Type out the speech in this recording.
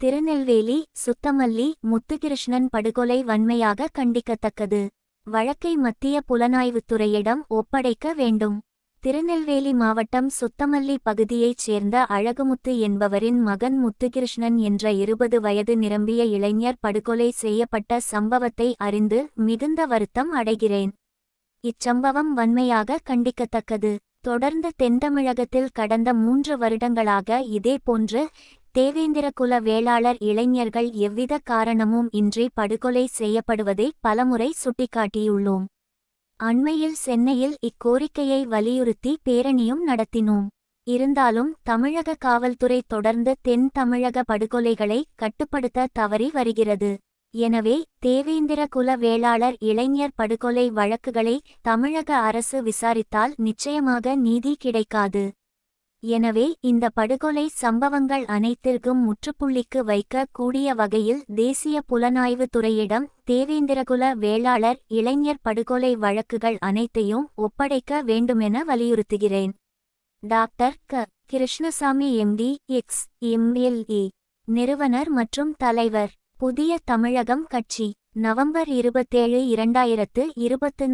திருநெல்வேலி சுத்தமல்லி முத்துகிருஷ்ணன் படுகொலை வன்மையாக கண்டிக்கத்தக்கது. வழக்கை மத்திய புலனாய்வுத்துறையிடம் ஒப்படைக்க வேண்டும். திருநெல்வேலி மாவட்டம் சுத்தமல்லி பகுதியைச் சேர்ந்த அழகுமுத்து என்பவரின் மகன் முத்துகிருஷ்ணன் என்ற இருபது வயது நிரம்பிய இளைஞர் படுகொலை செய்யப்பட்ட சம்பவத்தை அறிந்து மிகுந்த வருத்தம் அடைகிறேன். இச்சம்பவம் வன்மையாக கண்டிக்கத்தக்கது. தொடர்ந்து தென்தமிழகத்தில் கடந்த மூன்று வருடங்களாக இதேபோன்று தேவேந்திரகுல வேளாளர் இளைஞர்கள் எவ்வித காரணமும் இன்றி படுகொலை செய்யப்படுவதை பலமுறை சுட்டிக்காட்டியுள்ளோம். அண்மையில் சென்னையில் இக்கோரிக்கையை வலியுறுத்தி பேரணியும் நடத்தினோம். இருந்தாலும் தமிழக காவல்துறை தொடர்ந்து தென் தமிழக படுகொலைகளை கட்டுப்படுத்த தவறி வருகிறது. எனவே தேவேந்திர குல வேளாளர் இளைஞர் படுகொலை வழக்குகளை தமிழக அரசு விசாரித்தால் நிச்சயமாக நீதி கிடைக்காது. எனவே இந்த படுகொலை சம்பவங்கள் அனைத்திற்கும் முற்றுப்புள்ளிக்கு வைக்க கூடிய வகையில் தேசிய புலனாய்வு துறையிடம் தேவேந்திரகுல வேளாளர் இளைஞர் படுகொலை வழக்குகள் அனைத்தையும் ஒப்படைக்க வேண்டுமென வலியுறுத்துகிறேன். டாக்டர் க. Krishnasamy empty X. எம்எல்ஏ நிறுவனர் மற்றும் தலைவர். புதிய தமிழகம் கட்சி. நவம்பர் இருபத்தேழு இரண்டாயிரத்து இருபத்து